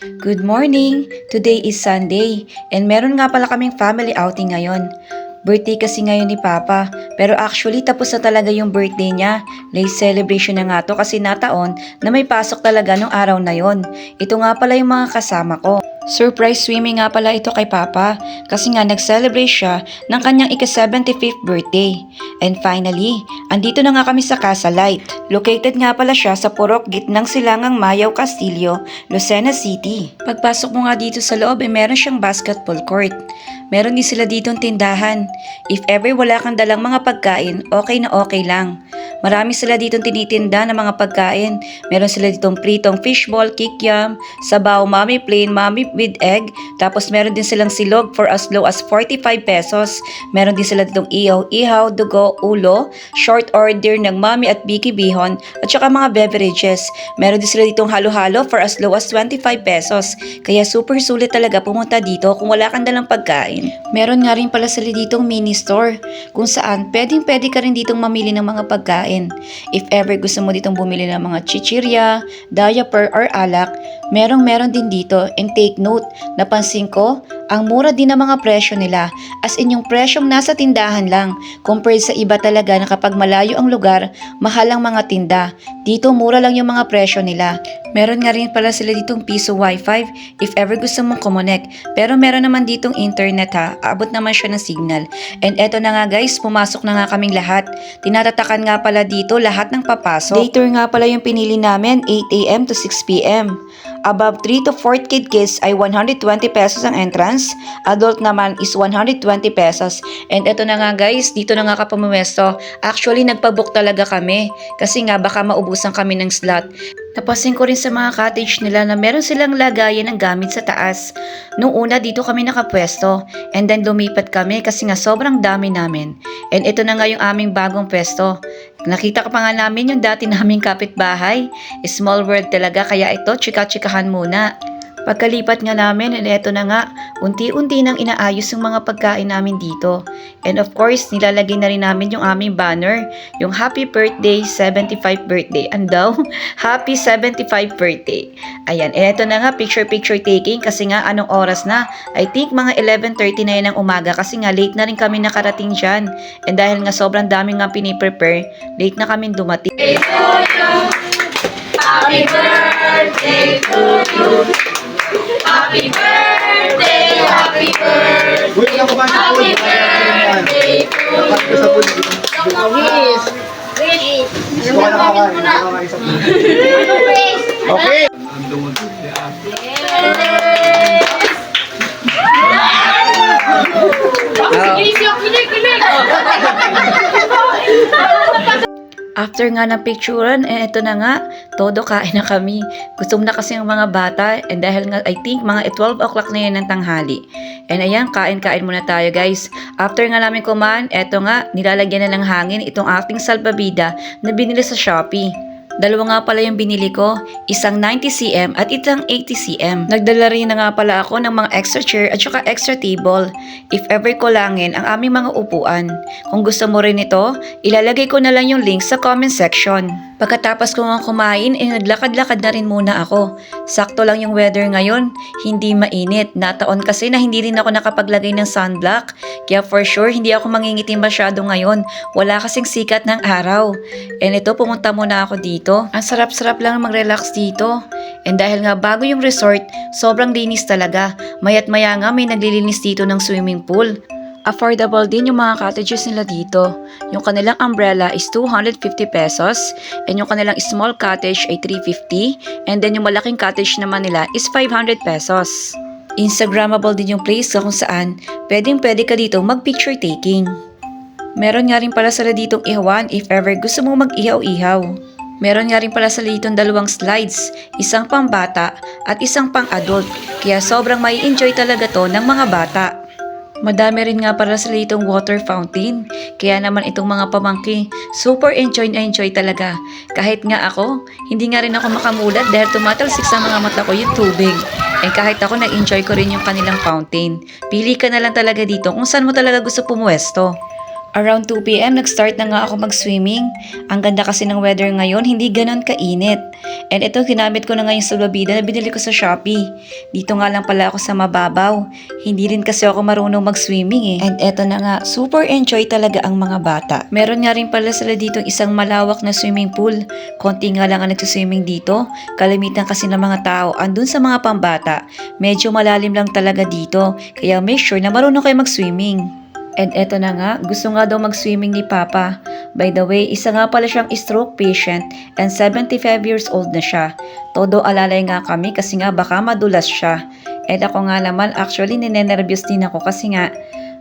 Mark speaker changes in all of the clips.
Speaker 1: Good morning! Today is Sunday and meron nga pala kaming family outing ngayon. Birthday kasi ngayon ni Papa, pero actually tapos na talaga yung birthday niya. Late celebration na nga to kasi nataon na may pasok talaga nung araw na yon. Ito nga pala yung mga kasama ko. Surprise swimming nga pala ito kay Papa kasi nga nag-celebrate siya ng kanyang ika-75th birthday. And finally, andito na nga kami sa Casa Light. Located nga pala siya sa Purok, gitnang silangang Mayaw Castillo, Lucena City. Pagpasok mo nga dito sa loob, eh, meron siyang basketball court. Meron din sila ditong tindahan. If ever wala kang dalang mga pagkain, okay na okay lang. Marami sila ditong tinitinda ng mga pagkain. Meron sila ditong pritong fishball, kikiam, sabaw, mami plain, mami with egg. Tapos meron din silang silog for as low as 45 pesos. Meron din sila ditong ihaw, ihaw, dugo, ulo, short order ng mami at biki bihon, at saka mga beverages. Meron din sila ditong halo-halo for as low as 25 pesos. Kaya super sulit talaga pumunta dito kung wala kang dalang pagkain. Meron nga rin pala sila ditong mini store kung saan pwedeng pwede ka rin ditong mamili ng mga pagkain. If ever gusto mo ditong bumili ng mga chichirya, diaper or alak, merong meron din dito. And take note, napansin ko, ang mura din ng mga presyo nila as in yung presyong nasa tindahan lang compared sa iba talaga na kapag malayo ang lugar, mahal ang mga tinda. Dito mura lang yung mga presyo nila. Meron nga rin pala sila ditong piso wifi if ever gusto mong kumonek. Pero meron naman ditong internet ha, abot naman siya ng signal. And eto na nga guys, pumasok na nga kaming lahat. Tinatatakan nga pala dito lahat ng papasok. Later nga pala yung pinili namin, 8am to 6pm. Above 3 to 4 kid kids ay 120 pesos ang entrance. Adult naman is 120 pesos. And eto na nga guys, dito na nga ka pumuwesto. Actually, nagpabook talaga kami. Kasi nga baka maubusan kami ng slot. Napasin ko rin sa mga cottage nila na meron silang lagayan ng gamit sa taas. Nung una dito kami nakapwesto and then lumipat kami kasi nga sobrang dami namin. And ito na nga yung aming bagong pwesto. Nakita ka pa nga namin yung dati naming kapitbahay. Small world talaga kaya ito chika-chikahan muna. Pagkalipat nga namin, and eto na nga, unti-unti nang inaayos yung mga pagkain namin dito. And of course, nilalagay na rin namin yung aming banner, yung Happy Birthday 75 Birthday. Andaw, Happy 75 Birthday. Ayan, and eto na nga, picture-picture taking. Kasi nga anong oras na? I think mga 11.30 na yan ng umaga kasi nga late na rin kami nakarating dyan. And dahil nga sobrang dami nga piniprepare, late na kami dumating.
Speaker 2: Happy birthday to you. Happy birthday, happy birthday,
Speaker 3: ako ba sa pool?
Speaker 2: happy birthday to
Speaker 3: ko sa pool. Okay.
Speaker 1: After nga ng picturean, eh eto na nga, todo kain na kami. Gutom na kasi ang mga bata and dahil nga I think mga 12 o'clock na yan ng tanghali. And ayan, kain-kain muna tayo guys. After nga namin kumain, eto nga, nilalagyan na ng hangin itong ating salbabida na binili sa Shopee. Dalawa nga pala yung binili ko, isang 90cm at isang 80cm. Nagdala rin na nga pala ako ng mga extra chair at saka extra table. If ever kulangin ang aming mga upuan. Kung gusto mo rin ito, ilalagay ko na lang yung link sa comment section. Pagkatapos ko nga kumain, eh naglakad-lakad na rin muna ako. Sakto lang yung weather ngayon, hindi mainit. Nataon kasi na hindi rin ako nakapaglagay ng sunblock. Kaya for sure, hindi ako mangingitim masyado ngayon. Wala kasing sikat ng araw. And ito, pumunta muna ako dito. Ang sarap-sarap lang mag-relax dito. And dahil nga bago yung resort, sobrang linis talaga. Mayat maya nga may naglilinis dito ng swimming pool. Affordable din yung mga cottages nila dito. Yung kanilang umbrella is 250 pesos and yung kanilang small cottage ay 350 and then yung malaking cottage naman nila is 500 pesos. Instagrammable din yung place kung saan pwedeng pwede ka dito mag picture taking. Meron nga rin pala sila ditong ihawan if ever gusto mo mag-ihaw-ihaw. Meron nga rin pala sila ditong dalawang slides, isang pang bata at isang pang adult, kaya sobrang may enjoy talaga to ng mga bata. Madami rin nga para sa itong water fountain. Kaya naman itong mga pamangkin, super enjoy na enjoy talaga. Kahit nga ako, hindi nga rin ako makamulat dahil tumatalsik sa mga mata ko yung tubig. And kahit ako, na-enjoy ko rin yung kanilang fountain. Pili ka na lang talaga dito kung saan mo talaga gusto pumuwesto. Around 2pm, nag-start na nga ako mag-swimming. Ang ganda kasi ng weather ngayon, hindi ganon kainit. And ito, ginamit ko na ngayon sa salbabida na binili ko sa Shopee. Dito nga lang pala ako sa mababaw. Hindi rin kasi ako marunong mag-swimming eh. And eto na nga, super enjoy talaga ang mga bata. Meron nga rin pala sila dito isang malawak na swimming pool. Konti nga lang ang nagsiswimming dito. Kalimitan kasi ng mga tao andun sa mga pambata. Medyo malalim lang talaga dito. Kaya make sure na marunong kayo mag-swimming. And eto na nga, gusto nga daw mag-swimming ni Papa. By the way, isa nga pala siyang stroke patient and 75 years old na siya. Todo alalay nga kami kasi nga baka madulas siya. And ako nga naman, actually ninenervyos din ako kasi nga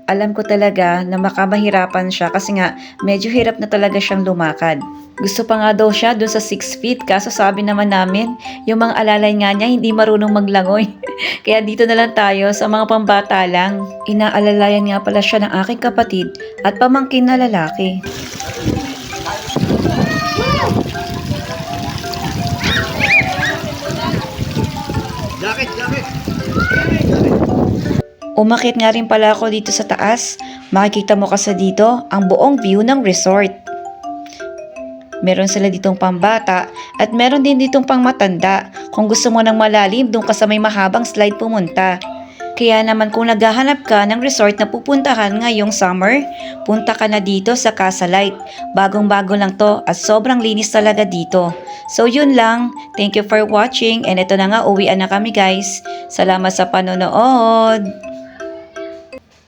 Speaker 1: alam ko talaga na makamahirapan siya kasi nga medyo hirap na talaga siyang lumakad. Gusto pa nga daw siya dun sa 6 feet kaso sabi naman namin yung mga alalay nga niya hindi marunong maglangoy. Kaya dito na lang tayo sa mga pambata lang. Inaalalayan nga pala siya ng aking kapatid at pamangkin na lalaki.
Speaker 3: Jacket, jacket.
Speaker 1: Umakit nga rin pala ako dito sa taas. Makikita mo kasi dito ang buong view ng resort. Meron sila ditong pambata at meron din ditong pang matanda. Kung gusto mo ng malalim, doon ka sa may mahabang slide pumunta. Kaya naman kung naghahanap ka ng resort na pupuntahan ngayong summer, punta ka na dito sa Casa Light. Bagong-bago lang to at sobrang linis talaga dito. So yun lang. Thank you for watching and ito na nga uwian na kami guys. Salamat sa panonood.